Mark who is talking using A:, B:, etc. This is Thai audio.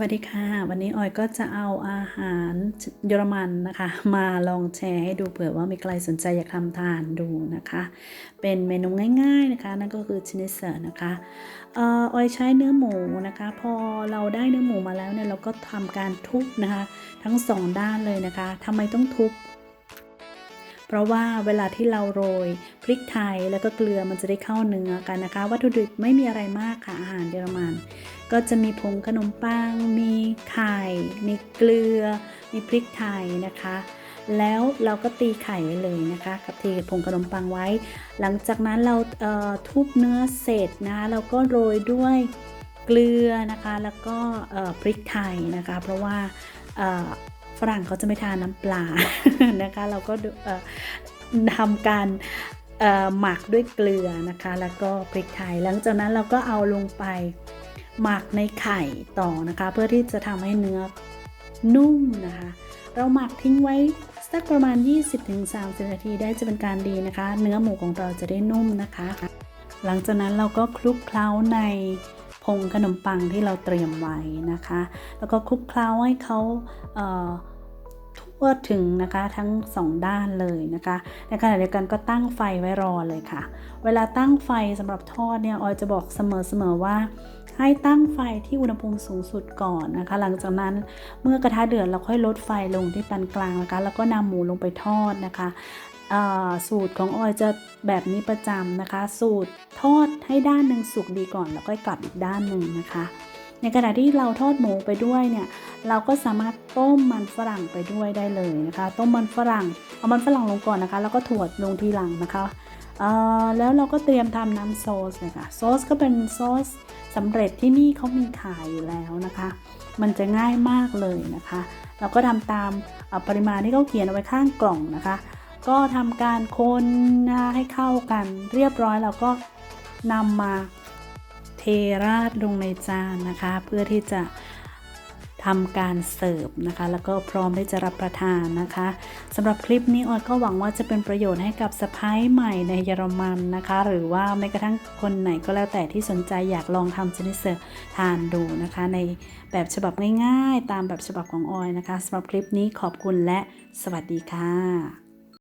A: วัสดีค่ะ วันนี้ออยก็จะเอาอาหารเยอรมันนะคะ มาลองแชร์ให้ดูเผื่อว่ามีใครสนใจอยากทำทานดูนะคะ เป็นเมนูง่าย ๆนะคะ นั่นก็คือชินิเซอร์นะคะเออออยใช้เนื้อหมูนะคะ พอเราได้เนื้อหมูมาแล้วเนี่ยเราก็ทำการทุบนะคะ ทั้งสองด้านเลยนะคะทำไมต้องทุบ เพราะว่าเวลาที่เราโรยพริกไทยแล้วก็เกลือมันจะได้เข้าเนื้อกันนะคะ วัตถุดิบไม่มีอะไรมากค่ะอาหารเยอรมัน ก็จะมีผงขนมปัง มีไข่ มีเกลือ มีพริกไทยนะคะแล้วเราก็ตีไข่ไว้เลยนะคะกับตีผงขนมปังไว้ หลังจากนั้นเราเทุบเนื้อเสร็จนะคะเราก็โรยด้วยเกลือนะคะ แล้วก็พริกไทยนะคะ เพราะว่า ฝรั่งเขาจะไม่ทานน้ำปลานะคะ เราก็ทำการหมักด้วยเกลือนะคะ แล้วก็พริกไทย หลังจากนั้นเราก็เอาลงไปหมักในไข่ต่อนะคะ เพื่อที่จะทำให้เนื้อนุ่มนะคะ เราหมักทิ้งไว้สักประมาณ 20-30 นาทีได้จะเป็นการดีนะคะ เนื้อหมูของเราจะได้นุ่มนะคะ หลังจากนั้นเราก็คลุกเคล้าในผงขนมปังที่เราเตรียมไว้นะคะ แล้วก็คลุกเคล้าให้เขาเทั่วถึงนะคะทั้งสองด้านเลยนะคะ ในขณะเดียวกันก็ตั้งไฟไว้รอเลยค่ะ เวลาตั้งไฟสำหรับทอดเนี่ยออยจะบอกเสมอๆว่า ให้ตั้งไฟที่อุณหภูมิสูงสุดก่อนนะคะ หลังจากนั้นเมื่อกระทะเดือดเราค่อยลดไฟลงที่ปานกลางนะคะ แล้วก็นำหมูลงไปทอดนะคะสูตรของออยจะแบบนี้ประจำนะคะ สูตรทอดให้ด้านหนึ่งสุกดีก่อน แล้วก็กลับอีกด้านหนึ่งนะคะ ในขณะที่เราทอดหมูไปด้วยเนี่ยเราก็สามารถต้มมันฝรั่งไปด้วยได้เลยนะคะ ต้มมันฝรั่งเอามันฝรั่งลงก่อนนะคะ แล้วก็ถั่วลงทีหลังนะคะแล้วเราก็เตรียมทำน้ำซอสเลยค่ะซอสก็เป็นซอสสำเร็จที่นี่เขามีขายอยู่แล้วนะคะ มันจะง่ายมากเลยนะคะ เราก็ทำตามปริมาณที่เขาเขียนเอาไว้ข้างกล่องนะคะ ก็ทำการคนนะให้เข้ากันเรียบร้อยเราก็นำมา ราดลงในจานนะคะ เพื่อที่จะทำการเสิร์ฟนะคะ แล้วก็พร้อมที่จะรับประทานนะคะสำหรับคลิปนี้ออยก็หวังว่าจะเป็นประโยชน์ให้กับสะพ้ายใหม่ในเยอรมันนะคะ หรือว่าแม้กระทั่งคนไหนก็แล้วแต่ที่สนใจอยากลองทำชนิดเสิร์ฟทานดูนะคะ ในแบบฉบับง่ายๆ ตามแบบฉบับของออยนะคะสำหรับคลิปนี้ขอบคุณและสวัสดีค่ะ